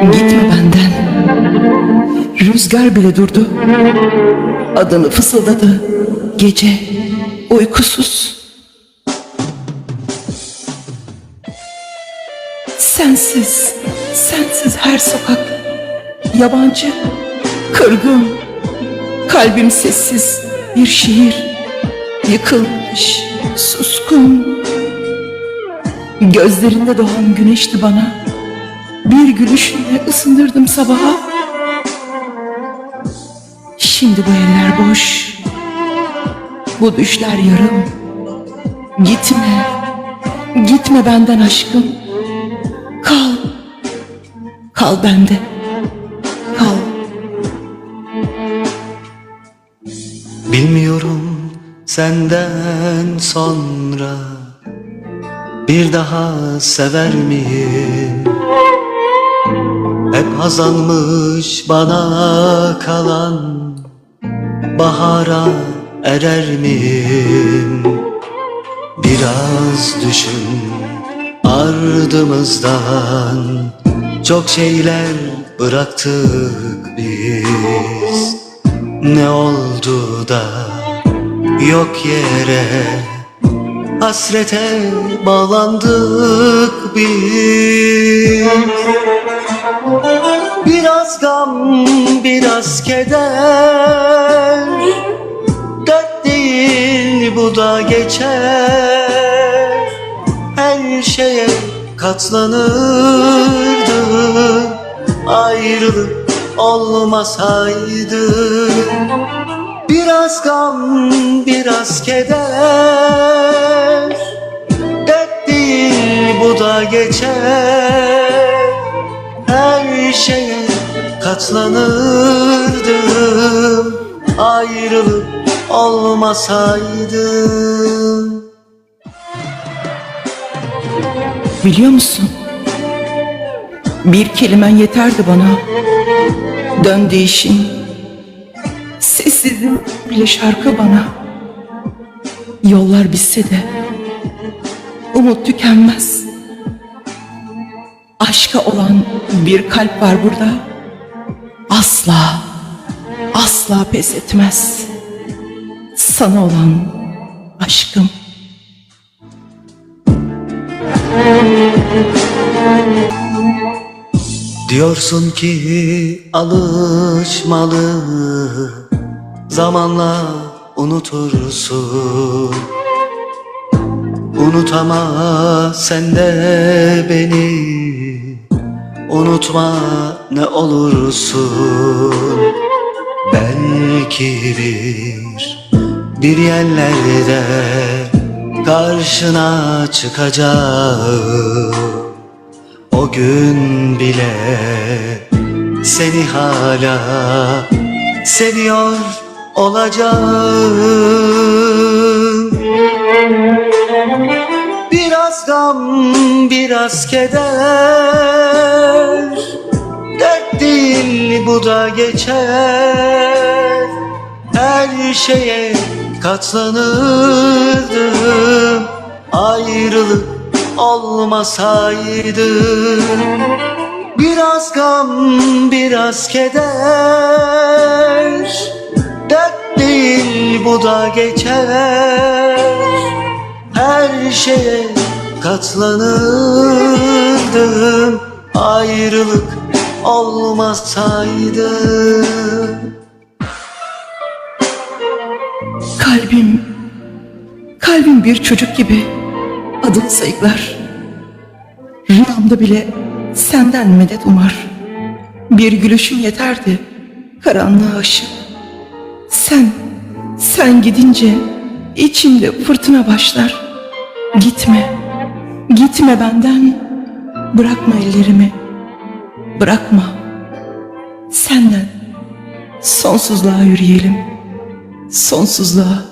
Gitme benden. Rüzgar bile durdu. Adını fısıldadı. Gece uykusuz. Sensiz, sensiz her sokak. Yabancı, kırgın. Kalbim sessiz bir şiir. Yıkılmış, suskun. Gözlerinde doğan güneşti bana. Bir gülüşünle ısındırdım sabaha. Şimdi bu eller boş. Bu düşler yarım. Gitme. Gitme benden aşkım. Kal. Kal bende. Kal. Bilmiyorum senden sonra bir daha sever miyim? Hep azalmış bana kalan bahara erer miyim? Biraz düşün ardımızdan çok şeyler bıraktık biz. Ne oldu da yok yere Hasrete bağlandık biz Biraz gam, biraz keder. Dert değil bu da geçer. Her şeye katlanırdı. Ayrılık olmasaydı. Biraz gam, biraz keder. Dert değil bu da geçer şeye katlanırdım Ayrılık olmasaydı Biliyor musun? Bir kelimen yeterdi bana. Dön değişin. Sessizliğin bile şarkı bana. Yollar bitse de umut tükenmez. Aşka olan bir kalp var burada. Asla, asla pes etmez. Sana olan aşkım. Diyorsun ki alışmalı Zamanla unutursun Unut ama sen de beni. Unutma ne olursun. Belki bir bir yerlerde karşına çıkacağım. O gün bile seni hala seviyor olacağım Biraz gam, biraz keder. Dert değil bu da geçer. Her şeye katlanırdım Ayrılık olmasaydı. Biraz gam, biraz keder. Dert değil bu da geçer Her şeye katlanırdım Ayrılık olmasaydı Kalbim, kalbim bir çocuk gibi adını sayıklar. Rüyamda bile senden medet umar. Bir gülüşün yeterdi karanlığa ışık. Sen, sen gidince içimde fırtına başlar. Gitme, gitme benden. Bırakma ellerimi, bırakma. Senden sonsuzluğa yürüyelim, sonsuzluğa.